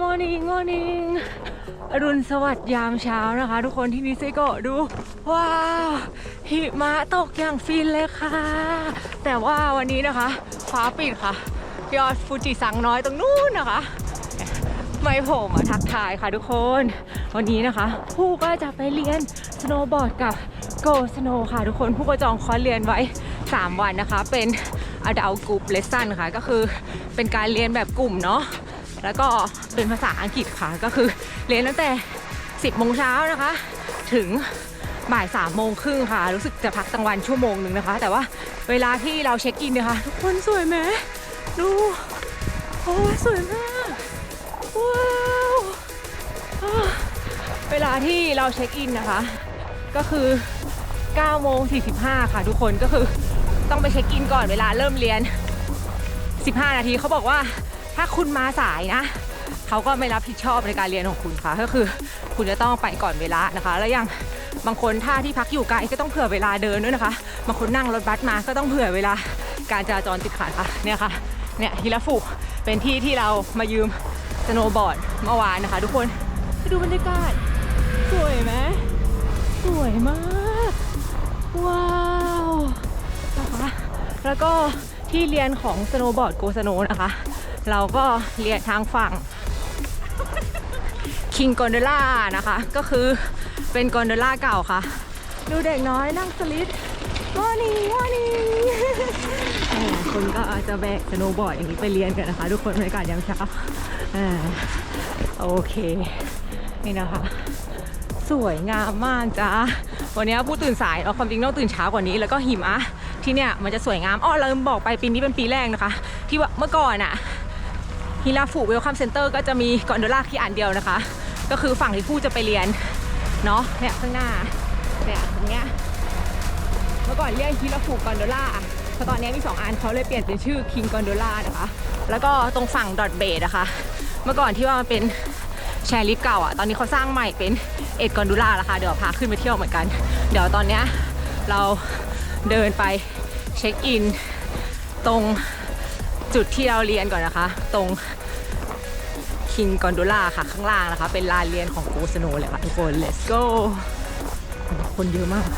morning morning อรุณสวัสดิ์ยามเช้านะคะ ทุกคนที่นิเซโกะดู ว้าว หิมะตกอย่างฟินเลยค่ะ แต่ว่าวันนี้นะคะฟ้าปิดค่ะ ยอดฟูจิสังน้อยตรงนู้นนะคะ ไม่โผล่มาทักทายค่ะทุกคน วันนี้นะคะ ผู้ก็จะไปเรียนสโนว์บอร์ดกับโกสโนค่ะทุกคนผู้ก็จองคอร์สเรียนไว้ 3 วันนะคะ เป็น adult group lesson ค่ะ ก็คือเป็นการเรียนแบบกลุ่มเนาะ แล้วก็เป็นภาษาอังกฤษค่ะก็คือเรียนตั้งแต่ 10โมงเช้านะคะ ถึงบ่าย3โมงครึ่งค่ะ รู้สึกจะพักกลางวันชั่วโมงหนึ่งนะคะ แต่ว่าเวลาที่เราเช็คอินนี่ยค่ะทุกคนสวยไหมดูโอ้สวยมากว้าวเวลาที่เราเช็คอินนะคะ ก็คือ9โมง45 ค่ะทุกคนก็คือต้องไปเช็คอินก่อนเวลาเริ่มเรียน 15 นาทีเขาบอกว่า ถ้าคุณมาสายนะเขาก็ไม่รับผิดชอบในการเรียนของคุณค่ะ ก็คือคุณจะต้องไปก่อนเวลานะคะ แล้วย่างบางคนถ้าที่พักอยู่ไกลก็ต้องเผื่อเวลาเดินด้วยนะคะ บางคนนั่งรถบัสมาก็ต้องเผื่อเวลาการจราจรติดขัดค่ะเนี่ยค่ะเนี่ยฮิราฟุเป็นที่ที่เรามายืมสโนว์บอร์ดเมื่อวานนะคะ ทุกคนดูบรรยากาศสวยไหมสวยมากว้าวนะคะแล้วก็ที่เรียนของสโนว์บอร์ดโกสโนนะคะ เราก็เรียนทางฝั่งคิงกอนเดล่านะคะ ก็คือเป็นกอนเดล่าเก่าค่ะ ดูเด็กน้อยนั่งสลิดวอนี่วอนี่คนก็อาจจะแบกสโนบอร์ดอย่างนี้ไปเรียนกันนะคะ ทุกคนบรรยากาศยามเช้าโอเค นี่นะคะ สวยงามมากจ้าวันนี้ผู้ตื่นสายเราความจริงต้องตื่นเช้ากว่านี้ แล้วก็หิมะที่เนี่ยมันจะสวยงามอ้อเราลืมบอกไปปีนี้เป็นปีแรกนะคะ ที่ว่าเมื่อก่อนอะ ฮิราฟูเวลคัมเซ็นเตอร์ก็จะมีกอนโดล่าที่อันเดียวนะคะ ก็คือฝั่งที่ผู้จะไปเรียน เนาะเนี่ยข้างหน้าเนี่ยตรงเนี้ยเมื่อก่อนเรียกฮิราฟูกอนโดล่าพอตอนนี้มี 2 อันเขาเลยเปลี่ยนเป็นชื่อคิงกอนโดล่านะคะ แล้วก็ตรงฝั่งดอทเบดนะคะ เมื่อก่อนที่ว่ามันเป็นแชร์ลิฟต์เก่าอะ ตอนนี้เขาสร้างใหม่เป็นเอ็ดกอนโดล่าล้วค่ะ เดี๋ยวพาขึ้นไปเที่ยวเหมือนกัน เดี๋ยวตอนเนี้ยเราเดินไปเช็คอิน ตรง จุดที่เราเรียนก่อนนะคะ ตรงคิงกอนโดล่าค่ะข้างล่างนะคะ เป็นลานเรียนของโกสโนเลยค่ะทุกคน let's go คนเยอะมาก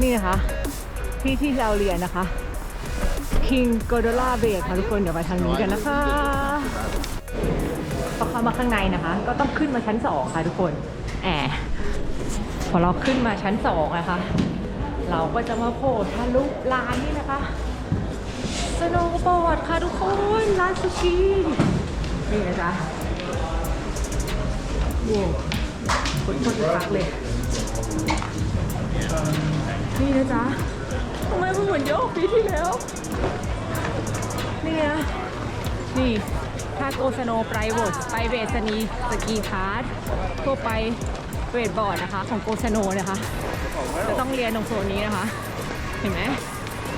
นี่นะคะ ที่ที่เราเรียนนะคะ King g o d o l a b a y ค่ะทุกคนเดี๋ยวไปทางนี้กันนะคะพอเข้ามาข้างในนะคะ ก็ต้องขึ้นมาชั้น2ค่ะทุกคนแอบ พอเราขึ้นมาชั้น2นะคะ เราก็จะมาโผล่ทะลุร้านนี่นะคะสโนว์บอร์ดค่ะทุกคนร้านซูชินี่นะจ๊ะโว้คนคนจะพักเลย นี่นะจ๊ะทำไมมันเหมือนเยอะปีที่แล้ว นี่นะ นี่ถ้าโกสโนไพรเวทไปเวทสนีสกีคาร์ดทั่วไป เวทบอร์ดนะคะ ของโกสโนนะคะจะต้องเรียนตรงโซนนี้นะคะ เห็นไหม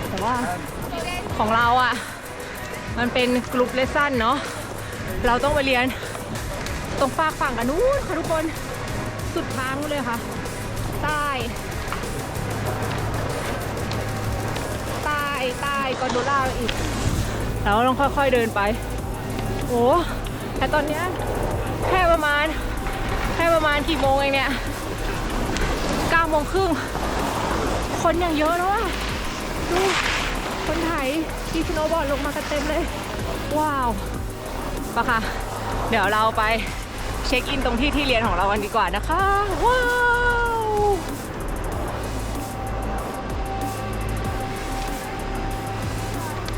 แต่ว่าของเราอะ มันเป็นกลุ่มเลสซันเนาะเราต้องไปเรียนตรงฝากฝั่งกันนู้นค่ะทุกคนสุดทางเลยค่ะ ใต้ใต้ใต้กอนโดล่าอีกแล้วต้องค่อยๆเดินไปโอ้แต่ตอนเนี้ยแค่ประมาณ แค่ประมาณกี่โมงเองเนี่ยเก้าโมงครึ่ง คนอย่างเยอะแล้วอะดูคนไทยขี่สโนว์บอร์ดลงมากันเต็มเลย ว้าวปะค่ะ เดี๋ยวเราไปเช็คอินตรงที่ที่เรียนของเรากันดีกว่านะคะ ว้าว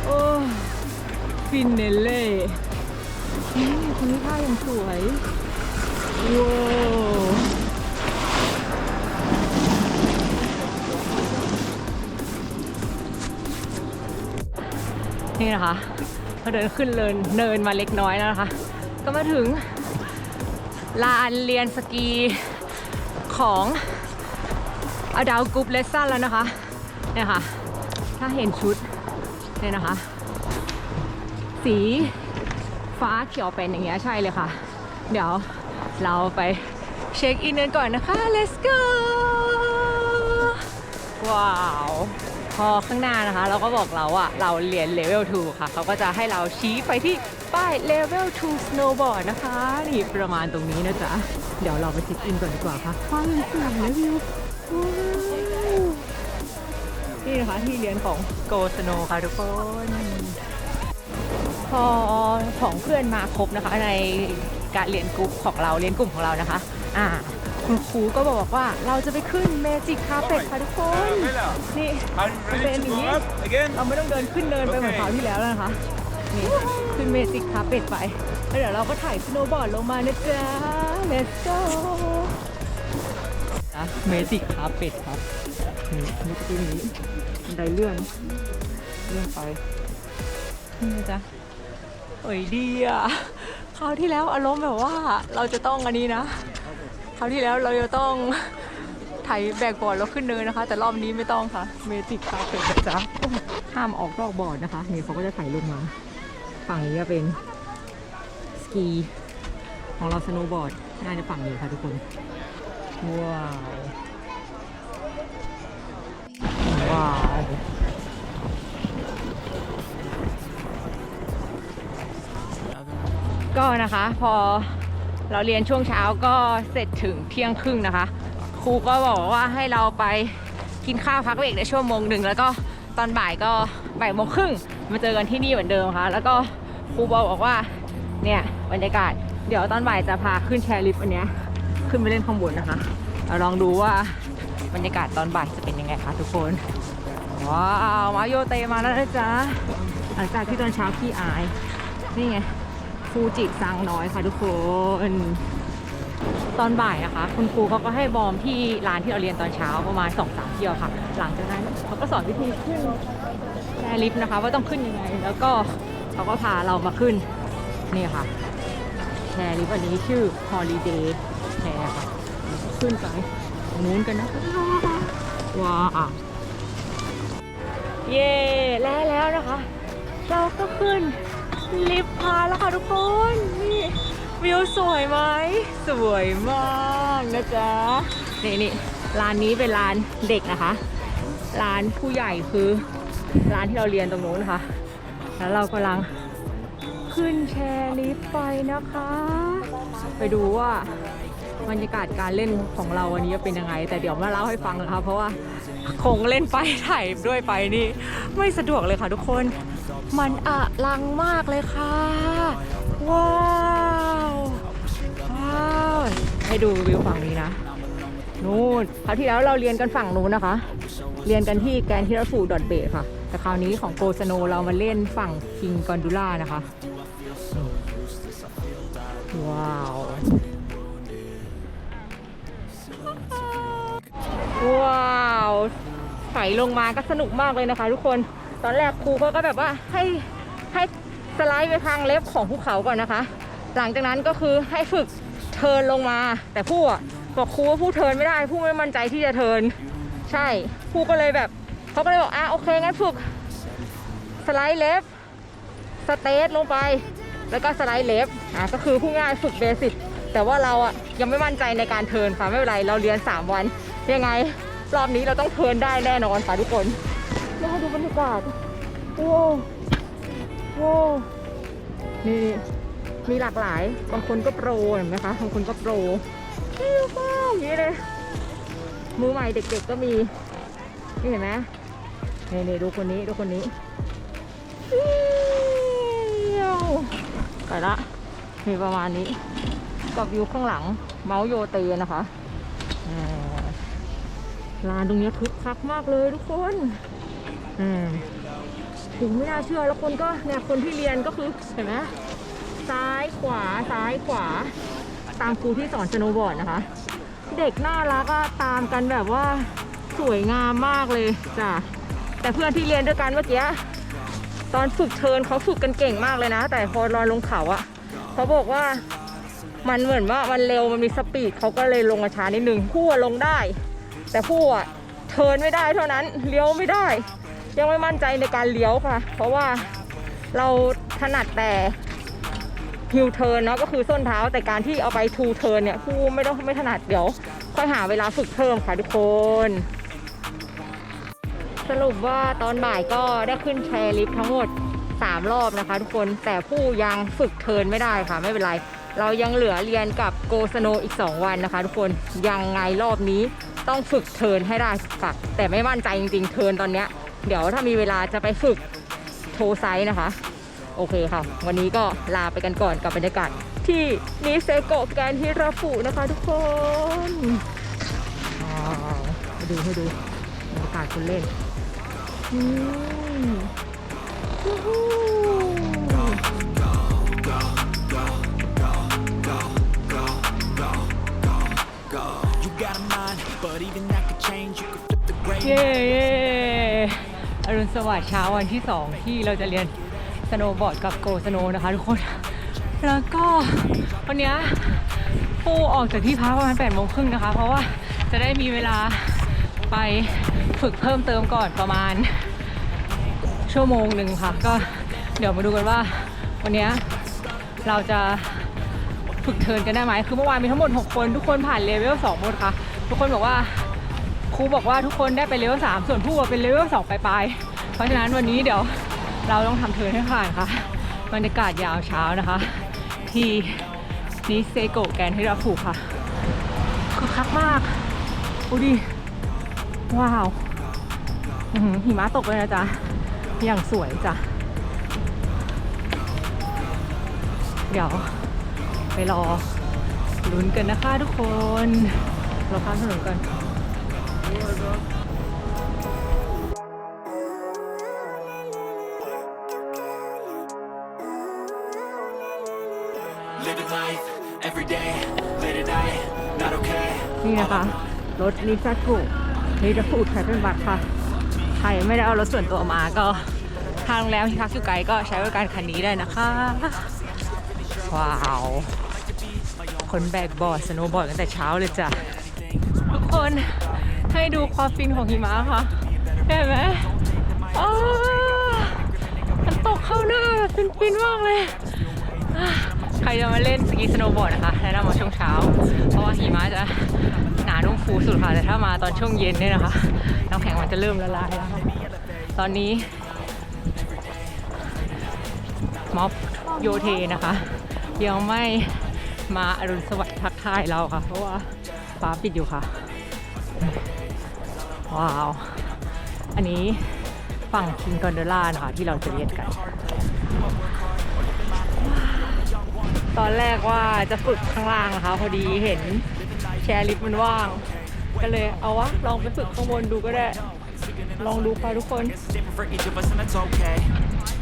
โอ้ฟินเนเล่นี่คนนี้ท่ายังสวย ว้นี่นะคะก็เดินขึ้นเนินเนินมาเล็กน้อยแล้วนะคะ ก็มาถึงลานเรียนสกีของ Adult Group Lesson แล้วนะคะเนี่ยค่ะ ถ้าเห็นชุดเนี่ยนะคะ สีฟ้าเขียวเป็นอย่างเงี้ยใช่เลยค่ะ เดี๋ยว เราไปเช็คอินกันก่อนนะคะ let's go ว้าว พอข้างหน้านะคะ เราก็บอกเราอะเราเรียนเลเวล2ค่ะ เขาก็จะให้เราชี้ไปที่ป้ายเลเวล2 snowboard นะคะ นี่ประมาณตรงนี้นะจ๊ะ เดี๋ยวเราไปเชิคอินก่อนดีกว่าค่ะความสวยนะวิวว้าวนี่นะคะที่เรียนของ Go Snow ค่ะทุกคนพอของเพื่อนมาครบนะคะใน การเรียนกลุ่มของเราเรียนกลุ่มของเรานะคะ อ่า คุณครูก็บอกว่าเราจะไปขึ้นเมจิกคาเฟ่ค่ะทุกคน นี่ Are you ready to go up again? เราไม่ต้องเดินขึ้นเนินไปเหมือนคราวที่แล้วแล้วนะคะ นี่ขึ้นเมจิกคาเฟ่ไปแล้วเดี๋ยวเราก็ถ่ายสโนว์บอร์ดลงมานะจ๊ะ let's go เมจิกคาเฟ่ครับนี่นี่ก็เป็นอย่างนี้บันไดเลื่อนเลื่อนไปนี่นะจ๊ะเอ้ยดีอะค ราวที่แล้วอารมณ์แบบว่าเราจะต้องอันนี้นะคราวที่แล้วเราจะต้องไถแบกบอร์ดแล้วขึ้นเนินนะคะ แต่รอบนี้ไม่ต้องค่ะ เมจิกคาเฟ่จ๊ะห้ามออกนอกบอร์ดนะคะนี่เขาก็จะไถลงมา ฝั่งนี้จะเป็นสกีของเราสโนว์บอร์ดน่าจะฝั่งนี้ค่ะทุกคน ว้าว ว้าว ก็นะคะพอเราเรียนช่วงเช้าก็เสร็จถึงเที่ยงครึ่งนะคะ ครูก็บอกว่าให้เราไปกินข้าวพักเบรกในชั่วโมงหนึ่งแล้วก็ตอนบ่ายก็บ่ายโมงครึ่งมาเจอกันที่นี่เหมือนเดิมค่ะ แล้วก็ครูบอกว่าเนี่ยบรรยากาศ เดี๋ยวตอนบ่ายจะพาขึ้นแชร์ลิฟต์อันเนี้ยขึ้นไปเล่นข้างบนนะคะเราลองดูว่าบรรยากาศตอนบ่ายจะเป็นยังไงคะทุกคน ว้าว มาโยเตมาแล้วนะจ๊ะหลังจากที่ตอนเช้าขี้อาย นี่ไง ฟูจิซังน้อยค่ะทุกคน ตอนบ่ายนะคะ คุณครูเขาก็ให้บอมที่ร้านที่เราเรียนตอนเช้าประมาณ2องสามเที่ยวค่ะ หลังจากนั้นเขาก็สอนวิธีขึ้นแชร์ลิฟต์นะคะ ว่าต้องขึ้นยังไง แล้วก็เขาก็พาเรามาขึ้น นี่ค่ะแชร์ลิฟต์อันนี้ชื่อ Holiday แชร์ค่ะ ขึ้นไปตรงนู้นกันนะคะว้าวเย่แล้วแล้วนะคะ เราก็ขึ้น ลิฟต์พาแล้วค่ะทุกคน นี่วิวสวยไหม สวยมากนะจ๊ะ นี่นี่ร้านนี้เป็นร้านเด็กนะคะ ร้านผู้ใหญ่คือร้านที่เราเรียนตรงนู้นค่ะ แล้วเรากำลังขึ้นแชร์ลิฟต์ไปนะคะ ไปดูว่าบรรยากาศการเล่นของเราวันนี้จะเป็นยังไง แต่เดี๋ยวมาเล่าให้ฟังนะคะ เพราะว่าคงเล่นไปถ่ายด้วยไปนี่ ไม่สะดวกเลยค่ะทุกคน มันอลังมากเลยค่ะ ว้าวว้าวให้ดูวิวฝั่งนี้นะนู่นคราวที่แล้วเราเรียนกันฝั่งนู้นนะคะ เรียนกันที่แกนทิราสูดอทเบค่ะ แต่คราวนี้ของโกสโนเรามาเล่นฝั่งคิงกอนดูล่านะคะ ว้าว ว้าวไถลงมาก็สนุกมากเลยนะคะทุกคน ตอนแรกครูเขาก็แบบว่าให้ให้สไลด์ไปทางเล็บของภูเขาก่อนนะคะ หลังจากนั้นก็คือให้ฝึกเทินลงมา แต่ผู้บอกครูว่าผู้เทินไม่ได้ผู้ไม่มั่นใจที่จะเทิน ใช่ผู้ก็เลยแบบเขาก็เลยบอกอะโอเคงั้นฝึกสไลด์เล็บสเตทลงไป แล้วก็สไลด์เล็บอะก็คือผู้ง่ายฝึกเบสิกแต่ว่าเราอะยังไม่มั่นใจในการเทินค่ะไม่เป็นไรเราเรียน 3 วันยังไงรอบนี้เราต้องเทินได้แน่นอนค่ะทุกคน ดูบรรยากาศโอ้โหนี่มีหลากหลาย บางคนก็โปรเห็นไหมคะ บางคนก็โปรนี่ว้าวอย่างนี้เลยมือใหม่เด็กๆก็มี นี่เห็นไหมนี่นี่ดูคนนี้ดูคนนี้ไปละมีประมาณนี้กับวิวข้างหลัง เมาส์โยเตนะคะอ่าร้านตรงนี้คึกคักมากเลยทุกคน อืมถึงไม่น่าเชื่อแล้วคนก็เนี่ยคนที่เรียนก็คือเห็นไหมซ้ายขวาซ้ายขวา ตามครูที่สอนสโนว์บอร์ดนะคะ เด็กน่ารักอะตามกันแบบว่าสวยงามมากเลยจ้ะแต่เพื่อนที่เรียนด้วยกันเมื่อกี้ตอนฝึกเทินเขาฝึกกันเก่งมากเลยนะ แต่พอรอนลงเขาอะเขาบอกว่ามันเหมือนว่ามันเร็วมันมีสปีดเขาก็เลยลงมาช้านิดนึงผู้อะลงได้ แต่ผู้อะเทินไม่ได้เท่านั้นเลี้ยวไม่ได้ ยังไม่มั่นใจในการเลี้ยวค่ะ เพราะว่าเราถนัดแต่ฮิวเทิร์นเนาะก็คือส้นเท้าแต่การที่เอาไปทูเทิร์นเนี่ยผู้ไม่ต้องไม่ถนัดเดี๋ยว ค่อยหาเวลาฝึกเพิ่มค่ะทุกคน สรุปว่าตอนบ่ายก็ได้ขึ้นแชร์ลิฟต์ทั้งหมด 3 รอบนะคะทุกคนแต่ผู้ยังฝึกเทิร์นไม่ได้ค่ะ ไม่เป็นไร เรายังเหลือเรียนกับโกสโนอีก 2 วันนะคะ ทุกคนยังไงรอบนี้ต้องฝึกเทิร์นให้ได้ค่ะแต่ไม่มั่นใจจริงๆเทิร์นตอนเนี้ย เดี๋ยวถ้ามีเวลาจะไปฝึกโทไซส์นะคะ โอเคค่ะ วันนี้ก็ลาไปกันก่อนกับบรรยากาศที่นิเซโกะแกรนฮิราฟุนะคะทุกคนว้าวให้ดูให้ดูบรรยากาศคนเล่นอืมวู้ฮู้ You got a mind, but even that could change. You could flip the gray เย้เย้อ รุณสวัสดิ์เช้าวันที่ 2 ที่เราจะเรียนสโนว์บอร์ดกับโกสโนนะคะทุกคน แล้วก็วันนี้ปูออกจากที่พักประมาณ8โมงครึ่งนะคะ เพราะว่าจะได้มีเวลาไปฝึกเพิ่มเติมก่อนประมาณ ชั่วโมงหนึ่งค่ะ ก็เดี๋ยวมาดูกันว่า วันนี้เราจะฝึกเทิร์นกันได้ไหม คือเมื่อวานมีทั้งหมด 6 คน ทุกคนผ่านเลเวล2หมดค่ะ ทุกคนบอกว่า ครูบอกว่าทุกคนได้ไปเลเวลสามส่วนผู้เป็นเลเวลสองปลายๆเพราะฉะนั้นวันนี้เดี๋ยวเราต้องทำเทิร์นให้ผ่านค่ะบรรยากาศยาวเช้านะคะ ที่นิเซโกแกนที่เราผูกค่ะคือคักมากดูดิว้าวหิมะตกเลยนะจ๊ะ อย่างสวยจ้ะ เดี๋ยวไปรอลุ้นกันนะคะทุกคน เราข้ามถนนกัน นี่นะคะ รถนิสสักุนิสสักุใช้เป็นบัตรค่ะ ใครไม่ได้เอารถส่วนตัวมาก็ทางโรงแรมที่พักอยู่ไกลก็ใช้บริการคันนี้ได้นะคะ ว้าว คนแบกบอร์ดสโนว์บอร์ดกันแต่เช้าเลยจ้ะ ทุกคน ให้ดูความฟินของหิมะค่ะ เห็นไหมอ้าวมันตกเข้าหน้าแบบฟินๆมากเลยใครจะมาเล่นสกีสโนว์บอร์ดนะคะแนะนำมาช่วงเช้า เพราะว่าหิมะจะหนานุ่มฟูสุดค่ะ แต่ถ้ามาตอนช่วงเย็นเนี่ยนะคะน้ำแข็งมันจะเริ่มละลายแล้วตอนนี้ม็อบโยเทนะคะ ยังไม่มาอรุณสวัสดิ์ทักทายเราค่ะ เพราะว่าฟ้าปิดอยู่ค่ะ ว้าว อันนี้ฝั่งคิงกอนเดล่านะคะที่เราจะเรียนกัน ตอนแรกว่าจะฝึกข้างล่างนะคะ พอดีเห็นแชร์ลิฟต์มันว่าง ก็เลยเอาวะ ลองไปฝึกข้างบนดูก็ได้ ลองดูค่ะทุกคน It's different for each of us, and that's okay.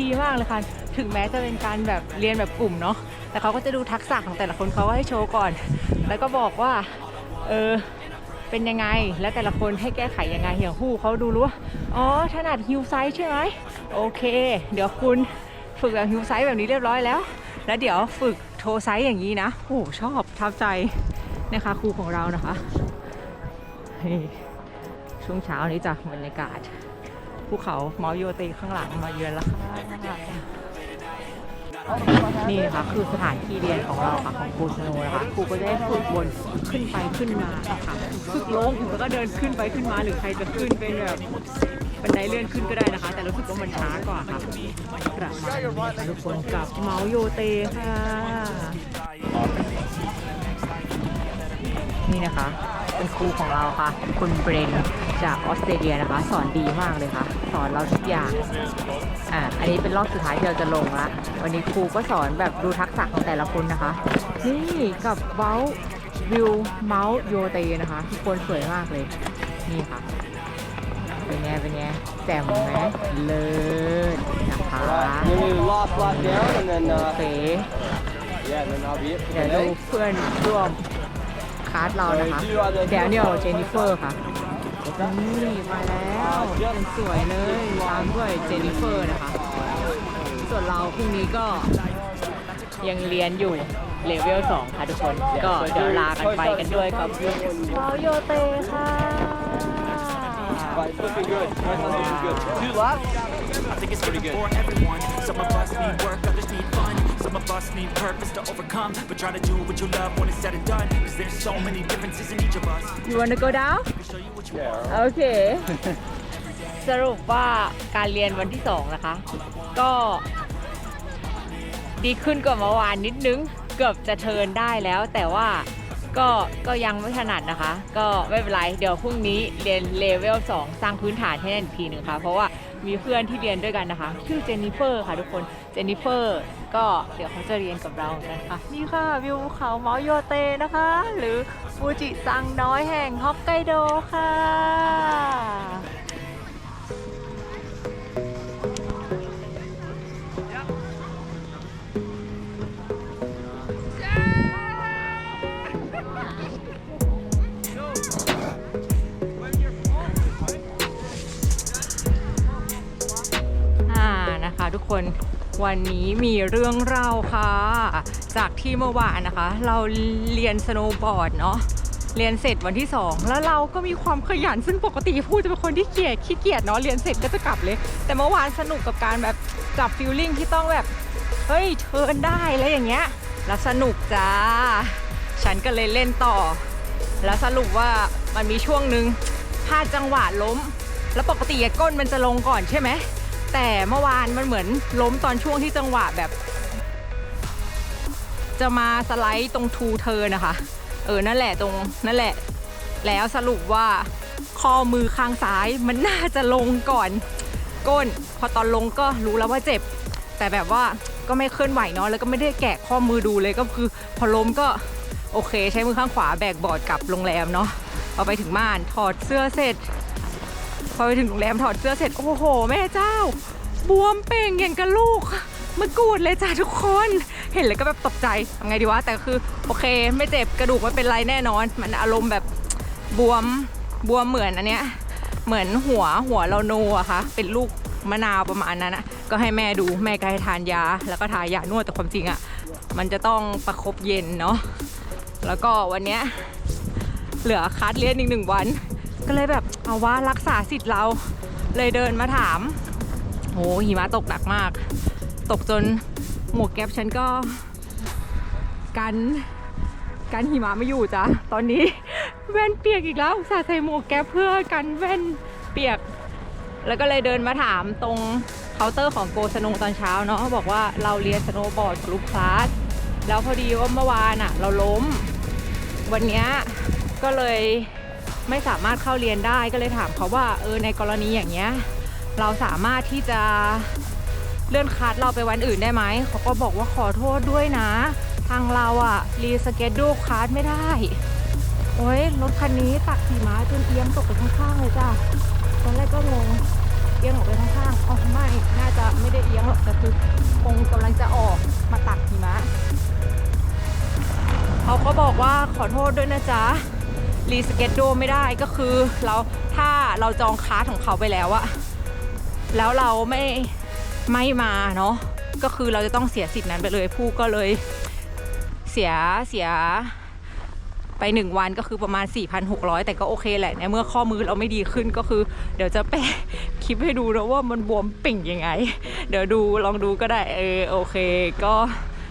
ดีมากเลยค่ะ ถึงแม้จะเป็นการแบบเรียนแบบกลุ่มเนาะ แต่เขาก็จะดูทักษะของแต่ละคนเขาก็ให้โชว์ก่อน แล้วก็บอกว่า เออ เป็นยังไง และแต่ละคนให้แก้ไขยังไงอย่างคู่เขาดูรู้ว่า อ๋อ ถนัดฮิวไซส์ใช่ไหมโอเค เดี๋ยวคุณฝึกแบบฮิวไซส์แบบนี้เรียบร้อยแล้ว แล้วเดี๋ยวฝึกโทไซส์อย่างนี้นะ โอ้ชอบทับใจนะคะครูของเรานะคะช่วงเช้านี้จ้ะบรรยากาศ ภูเขาเมาโยเตข้างหลังมาเยือนแล้วค่ะนี่นะคะคือสถานที่เรียนของเราค่ะของครูสโนนะคะครูก็จะได้ฝึกบนขึ้นไปขึ้นมาค่ะฝึกลงแล้วก็เดินขึ้นไปขึ้นมาหรือใครจะขึ้นเป็นแบบบันไดเลื่อนขึ้นก็ได้นะคะ แต่รู้สึกว่ามันช้ากว่าค่ะประมาทุกคนกับเมาโยเตค่ะนี่นะคะ เป็นครูของเราค่ะ คุณเบรน จากออสเตรเลียนะคะ สอนดีมากเลยค่ะ สอนเราทุกอย่างอ่าอันนี้เป็นรอบสุดท้ายที่เราจะลงละวันนี้ครูก็สอนแบบดูทักษะของแต่ละคนนะคะ นี่กับเว้าวิวเมาส์โยเตนะคะทุกคนสวยมากเลย นี่ค่ะ เป็นไงเป็นไงแจ่มไหมเลิศนะคะ Alright, you need lock lock down and then โอ uh, เค yeah, then I'll be it. เดี๋ยวดู Okay? เพื่อนร่วมคลาสเรานะคะ Alright, you are the แดเนียลเจนนิเฟอร์ค่ะ นี่มาแล้วยังสวยเลยตามด้วยเจนนิเฟอร์นะคะ ส่วนเราพรุ่งนี้ก็ยังเรียนอยู่เลเวล2ค่ะทุกคน ก็เดี๋ยวลากันไปกันด้วยกับวาวโยเตค่ะ But it's looking good. Right, it's looking good. Two laps. I think it's pretty for everyone. Some of us need work, others need fun. Some of us need purpose to overcome. But try to do what you love when it's said and done. Cause there's so many differences in each of us. You wanna go down โอเค สรุปว่าการเรียนวันที่2นะคะ ก็ดีขึ้นกว่าเมื่อวานนิดนึง เกือบจะเทิร์นได้แล้ว แต่ว่าก็ก็ยังไม่ถนัดนะคะ ก็ไม่เป็นไร เดี๋ยวพรุ่งนี้เรียนเลเวล2 สร้างพื้นฐานให้แน่นอีกทีหนึ่งค่ะ เพราะว่ามีเพื่อนที่เรียนด้วยกันนะคะ ชื่อเจนนิเฟอร์ค่ะทุกคน เจนนิเฟอร์ ก็เดี๋ยวเขาจะเรียนกับเรากันค่ะ นี่ค่ะวิวภูเขาเมาโยเตนะคะ หรือฟูจิซังน้อยแห่งฮอกไกโดค่ะอ่านะคะทุกคน วันนี้มีเรื่องเล่าค่ะ จากที่เมื่อวานนะคะ เราเรียนสโนว์บอร์ดเนาะเรียนเสร็จวันที่ 2 แล้วเราก็มีความขยันซึ่งปกติพูดจะเป็นคนที่เกียจขี้เกียจเนาะเรียนเสร็จก็จะกลับเลย แต่เมื่อวานสนุกกับการแบบจับฟิลลิ่งที่ต้องแบบ เฮ้ยเทินได้แล้วอย่างเงี้ยแล้วสนุกจ้า ฉันก็เลยเล่นต่อ แล้วสรุปว่ามันมีช่วงหนึ่งพลาดจังหวะล้ม แล้วปกติอะก้นมันจะลงก่อนใช่ไหม แต่เมื่อวานมันเหมือนล้มตอนช่วงที่จังหวะแบบ จะมาสไลด์ตรงทูเธอนะคะ เออนั่นแหละตรงนั่นแหละ แล้วสรุปว่าข้อมือข้างซ้ายมันน่าจะลงก่อน ก้น พอตอนลงก็รู้แล้วว่าเจ็บ แต่แบบว่าก็ไม่เคลื่อนไหวเนาะแล้วก็ไม่ได้แกะข้อมือดูเลยก็คือ พอล้มก็โอเค ใช้มือข้างขวาแบกบอร์ดกลับโรงแรมเนาะพอไปถึงบ้านถอดเสื้อเสร็จ พอไปถึงโรงแรมถอดเสื้อเสร็จ โอ้โห แม่เจ้า บวมเป่งอย่างกับลูกมะกรูดเลยจ้าทุกคน เห็นเลยก็แบบตกใจทำไงดีวะ แต่คือ โอเค ไม่เจ็บกระดูกไม่เป็นไรแน่นอน มันอารมณ์แบบบวมบวมเหมือนอันเนี้ยเหมือนหัวหัวเราโนอะค่ะเป็นลูกมะนาวประมาณนั้นนะก็ให้แม่ดูแม่ก็ให้ทานยา แล้วก็ทายานวดแต่ความจริงอะมันจะต้องประคบเย็นเนาะแล้วก็วันเนี้ยเหลือคัดเรียนอีกหนึ่งวัน ก็เลยแบบ เอาว่ารักษาสิทธิ์เราเลยเดินมาถามโหหิมะตกหนักมาก ตกจนหมวกแก๊ปฉันก็กันกันหิมะไม่อยู่จ้ะตอนนี้แว่นเปียกอีกแล้วสาใส่หมวกแก๊ปเพื่อกันแว่นเปียก แล้วก็เลยเดินมาถามตรงเคาน์เตอร์ของโกสโนตอนเช้าเนาะบอกว่าเราเรียนสโนว์บอร์ดกรุ๊ปคลาสแล้วพอดีว่าเมื่อวานอะเราล้ม วันนี้ก็เลย ไม่สามารถเข้าเรียนได้ก็เลยถามเขาว่าเออในกรณีอย่างเงี้ยเราสามารถที่จะเลื่อนคัดเราไปวันอื่นได้ไหมเขาก็บอกว่าขอโทษด้วยนะ ทางเราอะรีสเกจดูคัสไม่ได้ โอ้ยรถคันนี้ตักขี่ม้าจนเอียงตกไปข้างๆเลยจ้ะตอนแรกก็งงเอียงออกไปข้างๆอ๋อไม่น่าจะไม่ได้เอียงหรอกแต่คือคงกำลังจะออกมาตักขี่ม้าเขาก็บอกว่าขอโทษด้วยนะจ๊ะ รีสเก็ตโดไม่ได้ก็คือเราถ้าเราจองคาสของเขาไปแล้วอะแล้วเราไม่ไม่มาเนาะก็คือเราจะต้องเสียสิทธิ์นั้นไปเลยผู้ก็เลยเสียเสียไปหนึ่งวันก็คือประมาณ 4,600 แต่ก็โอเคแหละในเมื่อข้อมือเราไม่ดีขึ้นก็คือ เดี๋ยวจะแปะคลิปให้ดูนะว่ามันบวมปิ่งยังไง เดี๋ยวดูลองดูก็ได้เออโอเค ก็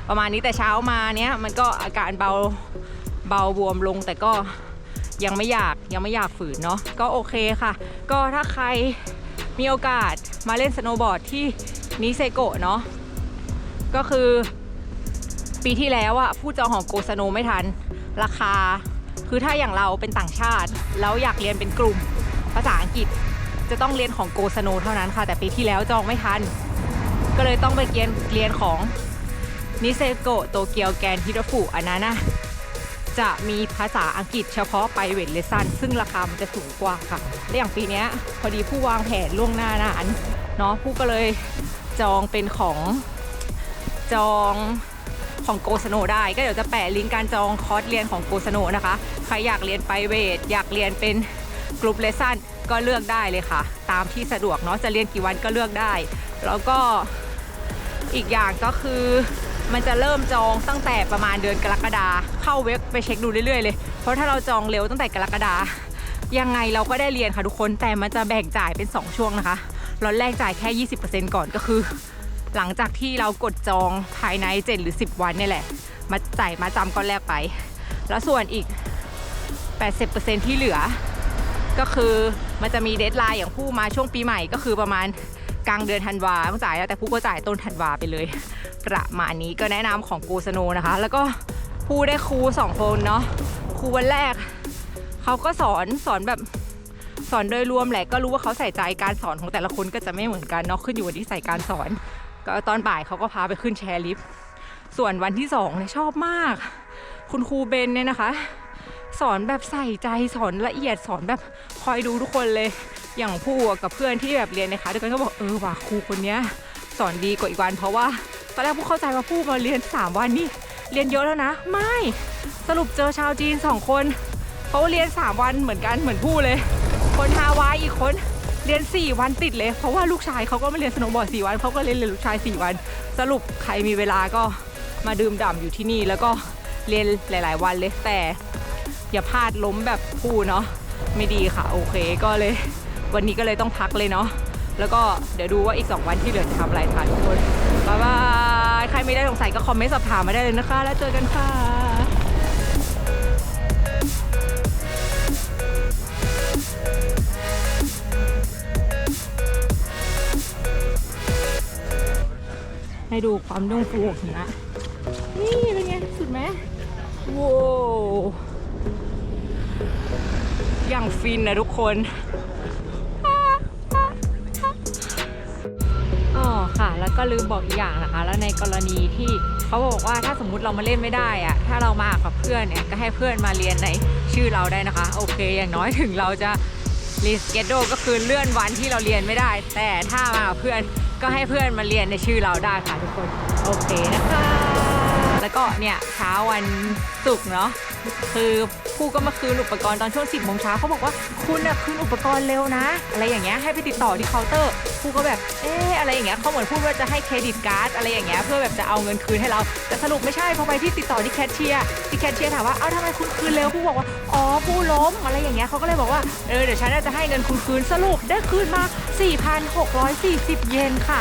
ประมาณนี้แต่เช้ามาเนี้ยมันก็อาการเบาเบาบวมลงแต่ก็ ยังไม่อยากยังไม่อยากฝืนเนาะก็โอเคค่ะ ก็ถ้าใครมีโอกาสมาเล่นสโนว์บอร์ดที่นิเซโกะเนาะก็คือปีที่แล้วอะผู้จองของโกสโนไม่ทัน ราคา คือถ้าอย่างเราเป็นต่างชาติ แล้วอยากเรียนเป็นกลุ่มภาษาอังกฤษจะต้องเรียนของโกสโนเท่านั้นค่ะ แต่ปีที่แล้วจองไม่ทัน ก็เลยต้องไปเรียนเรียนของนิเซโกะโตเกียวแกนฮิโรฟุอันนั้นนะ จะมีภาษาอังกฤษเฉพาะไปเวทเลสันซึ่งราคามันจะสูงกว่าค่ะและอย่างปีนี้พอดีผู้วางแผนล่วงหน้านานเนาะผู้ก็เลยจองเป็นของจองของโกสโนได้ ก็เดี๋ยวจะแปะลิงก์การจองคอร์สเรียนของโกสโนนะคะ ใครอยากเรียนไปเวทอยากเรียนเป็นกลุ่มเลสันก็เลือกได้เลยค่ะ ตามที่สะดวกเนาะจะเรียนกี่วันก็เลือกได้ แล้วก็อีกอย่างก็คือ มันจะเริ่มจองตั้งแต่ประมาณเดือนกรกฎาเข้าเว็บไปเช็คดูเรื่อยๆเลย เพราะถ้าเราจองเร็วตั้งแต่กรกฎายังไงเราก็ได้เรียนค่ะทุกคนแต่มันจะแบ่งจ่ายเป็น 2 ช่วงนะคะร้อนแรกจ่ายแค่ 20%ก่อนก็คือ หลังจากที่เรากดจองภายใน 7 หรือ 10 วันนี่แหละ มาจ่ายมาจำก้อนแรกไป แล้วส่วนอีก 80%ที่เหลือ ก็คือมันจะมีเดทไลน์อย่างผู้มาช่วงปีใหม่ก็คือประมาณ กลางเดือนธันวาต้องจ่ายแล้วแต่ผู้ก็จ่ายต้นธันวาไปเลย ประมาณนี้ก็แนะนำของกูสโนนะคะ แล้วก็ผู้ได้ครูสองคนเนาะครูวันแรกเขาก็สอนสอนแบบสอนโดยรวมแหละก็รู้ว่าเขาใส่ใจการสอนของแต่ละคนก็จะไม่เหมือนกันเนาะขึ้นอยู่กับที่ใส่การสอน ก็ตอนบ่ายเขาก็พาไปขึ้นแชร์ลิฟต์ส่วนวันที่สองเนี่ยชอบมาก คุณครูเบนเนี่ยนะคะ สอนแบบใส่ใจสอนละเอียดสอนแบบคอยดูทุกคนเลย อย่างผู้กับเพื่อนที่แบบเรียนในคลาสเดียวกันก็บอกเออว่ะครูคนเนี้ยสอนดีกว่าอีกวัน เพราะว่าตอนแรกผู้เข้าใจว่าผู้มาเรียน 3 วันนี่เรียนเยอะแล้วนะ ไม่สรุปเจอชาวจีน 2 คนเขาเรียน 3 วันเหมือนกันเหมือนผู้เลย คนฮาวายอีกคนเรียน 4 วันติดเลย เพราะว่าลูกชายเขาก็มาเรียนสโนว์บอร์ด4วันเขาก็เรียนเรียนลูกชาย 4 วัน สรุปใครมีเวลาก็มาดื่มด่ำอยู่ที่นี่ แล้วก็เรียนหลาย ๆ วันเลยแต่อย่าพลาดล้มแบบผู้เนาะไม่ดีค่ะ โอเคก็เลย วันนี้ก็เลยต้องพักเลยเนาะแล้วก็เดี๋ยวดูว่าอีก 2 วันที่เหลือจะทำอะไรค่ะทุกคนบ๊ายบายใครไม่ได้สงสัยก็คอมเมนต์สอบถามมาได้เลยนะคะ แล้วเจอกันค่ะให้ดูความนุ่มฟูของหิมะนี่เป็นไง สุดไหมโว้วอย่างฟินนะทุกคน ก็ลืมบอกอีกอย่างนะคะ แล้วในกรณีที่เขาบอกว่าถ้าสมมุติเรามาเล่นไม่ได้อะถ้าเรามากับเพื่อนเนี่ยก็ให้เพื่อนมาเรียนในชื่อเราได้นะคะ โอเค อย่างน้อยถึงเราจะรีสเกดโดก็คือเลื่อนวันที่เราเรียนไม่ได้ แต่ถ้ามากับเพื่อนก็ให้เพื่อนมาเรียนในชื่อเราได้ค่ะทุกคน โอเคนะคะ แล้วก็เนี่ยเช้าวันศุกร์เนาะ คือผู้ก็มาคืนอุปกรณ์ตอนช่วง 10โมงเช้าเขาบอกว่าคุณน่ะคืนอุปกรณ์เร็วนะ อะไรอย่างเงี้ยให้ไปติดต่อที่เคาน์เตอร์ผู้ก็แบบเอออะไรอย่างเงี้ยเขาเหมือนพูดว่าจะให้เครดิตการ์ดอะไรอย่างเงี้ยเพื่อแบบจะเอาเงินคืนให้เราแต่สรุปไม่ใช่พอไปที่ติดต่อที่แคชเชียร์ที่แคชเชียร์ถามว่าเอ้าทำไมคุณคืนเร็วผู้บอกว่าอ๋อผู้ล้มอะไรอย่างเงี้ยเขาก็เลยบอกว่าเออเดี๋ยวฉันจะให้เงินคุณคืนสรุปได้คืนมา 4,640 เยนค่ะ